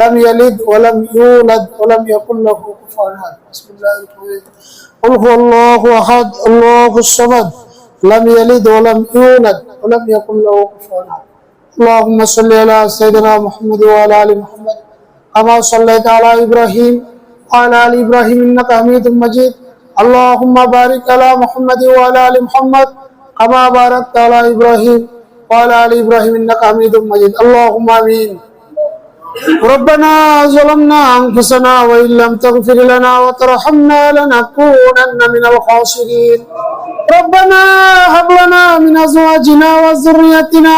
لم يلد ولم يولد ولم يكن له كفوا احد بسم الله الرحمن الرحيم قل هو الله احد الله الصمد لم يلد ولم يولد ولم يكن له كفوا احد اللهم صل على سيدنا محمد وعلى ال محمد كما صليت على ابراهيم وعلى ال ابراهيم انك حميد مجيد اللهم بارك على محمد وعلى ال محمد كما باركت على ابراهيم وعلى ال ابراهيم انك حميد مجيد اللهم امين ربنا ظلمنا أنفسنا وإن لم تغفر لنا وترحمنا لنكونن من الخاسرين ربنا هب لنا من أزواجنا وذريتنا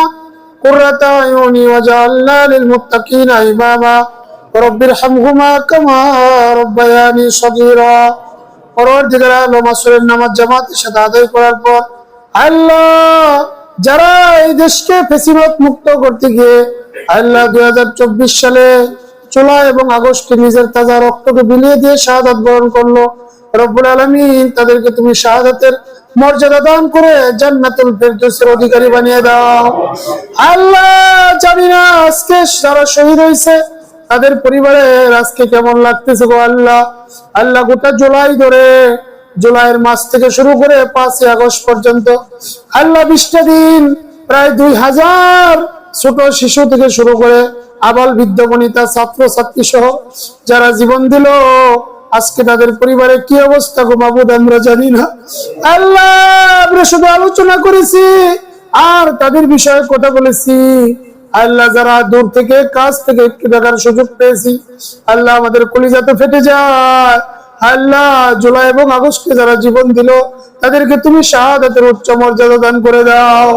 قرة أعين وجعلنا للمتقين إماما رب ارحمهما كما ربياني صغيرا পরবর্তীকার আলম আসরের নামাজ জামাতের সাথে আদায় করার পর আল্লাহ যারা এই দেশকে ফেসিলত মুক্ত করতে গিয়ে আল্লাহ দুই সালে জুলাই এবং আগস্টে নিজের তাজা রক্তকে বিলিয়ে দিয়ে শাহাদাত বরণ করল, রব্বুল আলমিন তাদেরকে তুমি শাহাদাতের মর্যাদা দান করে জান্নাতুল ফেরদৌসের অধিকারী বানিয়ে দাও। আল্লাহ জানি না আজকে যারা শহীদ হয়েছে, তাদের পরিবারের আজকে কেমন লাগতেছে গো আল্লাহ? আল্লাহ গোটা জোলাই ধরে জুলাইয়ের মাস থেকে শুরু করে পাঁচই আগস্ট পর্যন্ত আল্লাহ বিশটা দিন প্রায় দুই হাজার ছোট শিশু থেকে শুরু করে আবাল বৃদ্ধ বনিতা ছাত্র ছাত্রী সহ যারা জীবন দিল, আজকে তাদের পরিবারে কি অবস্থা গো মাবুদ আমরা জানি না। আল্লাহ, আমরা শুধু আলোচনা করেছি, আর তাদের বিষয়ে কথা বলেছি। আল্লাহ, যারা দূর থেকে, কাছ থেকে একটু দেখার সুযোগ পেয়েছি, আল্লাহ আমাদের কলিজাতে ফেটে যায়। আল্লাহ জুলাই এবং আগস্টকে যারা জীবন দিল, তাদেরকে তুমি শাহাদাতের উচ্চ মর্যাদা দান করে দাও।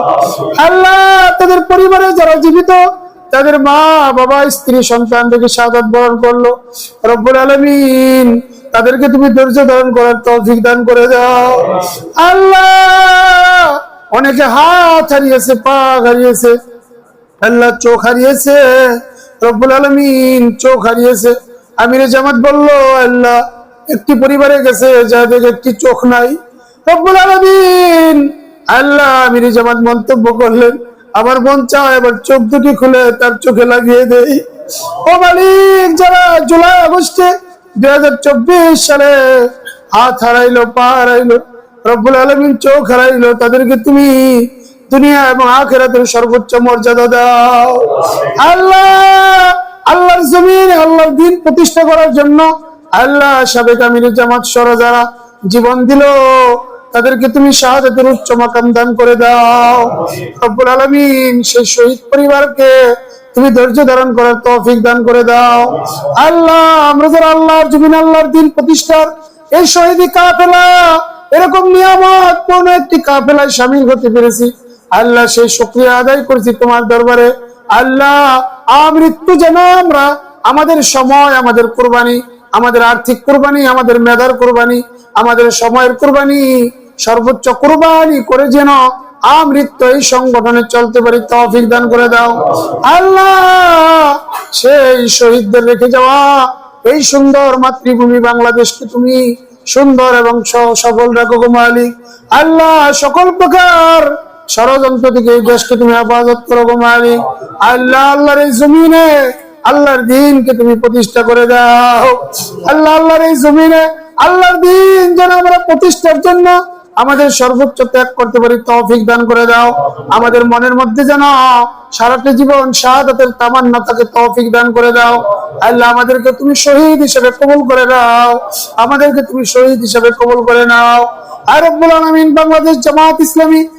আল্লাহ, তাদের পরিবারে যারা জীবিত, তাদের মা, বাবা, স্ত্রী, সন্তান থেকে শাহাদাত বরণ করল। রব্বুল আলমিন, তাদেরকে তুমি ধৈর্য ধারণ করার তৌফিক দান করে দাও। আল্লাহ, অনেকে হাত হারিয়েছে, পা হারিয়েছে, আল্লাহ চোখ হারিয়েছে, রব্বুল আলমিন চোখ হারিয়েছে। আমিরে জামাত বলল, আল্লাহ একটি পরিবারে গেছে যাদের একটি চোখ নাই। রব্বুল আলামিন আল্লাহ আমির জামাত মন্তব্য করলেন। আমার মন চায় এবার চোখ দুটি খুলে তার চোখে লাগিয়ে দেই। ও মালিক, যারা জুলাই আগস্টে দুই হাজার চব্বিশ সালে হাত হারাইলো, পা হারাইলো, রব্বুল আলমিন চোখ হারাইলো, তাদেরকে তুমি দুনিয়া এবং আখেরাতের সর্বোচ্চ মর্যাদা দাও। আল্লাহ, আল্লাহর জমিন, আল্লাহর দিন প্রতিষ্ঠা করার জন্য আল্লাহ সাবেক আমির জামাত যারা জীবন দিল, তাদেরকে তুমি শাহাদাতের উচ্চ মাকাম দান করে দাও। রব্বুল আলামিন সেই শহীদ পরিবারকে তুমি ধৈর্য ধারণ করার তৌফিক দান করে দাও। আল্লাহ, আমরা যারা আল্লাহর জমিন, আল্লাহর দিন প্রতিষ্ঠার এই শহীদি কাফেলা, এরকম নিয়ামত কোন একটি কাফেলায় সামিল হতে পেরেছি। আল্লাহ, সেই শুক্রিয়া আদায় করেছি তোমার দরবারে। আল্লাহ আমৃত্যু যেন আমরা, আমাদের সময়, আমাদের কোরবানি আমাদের আর্থিক কোরবানি, আমাদের মেধার কোরবানি, আমাদের সময়ের কোরবানি, সর্বোচ্চ কোরবানি করে যেন আমৃত্য এই সংগঠনে চলতে পারি, তৌফিক দান করে দাও। আল্লাহ, সেই শহীদদের রেখে যাওয়া এই সুন্দর মাতৃভূমি বাংলাদেশকে তুমি সুন্দর এবং সফল রাখো মালিক। আল্লাহ, সকল প্রকার ষড়যন্ত্র থেকে এই দেশকে তুমি হেফাজত করো মালিক। আল্লাহ, আল্লাহর এই জমিনে আল্লাহর দিনকে তুমি প্রতিষ্ঠা করে দাও। আল্লাহ, আল্লাহর এই জমিনে আল্লাহর দিন যেন আমরা প্রতিষ্ঠার জন্য আমাদের সর্বোচ্চ ত্যাগ করতে পারি, তৌফিক দান করে দাও। আমাদের মনের মধ্যে যেন সারাটা জীবন শাহাদাতের তামান্না তাকে তৌফিক দান করে দাও। আল্লাহ, আমাদেরকে তুমি শহীদ হিসেবে কবুল করে দাও। আমাদেরকে তুমি শহীদ হিসেবে কবুল করে নাও। আর রব্বুল বাংলাদেশ জামাত ইসলামী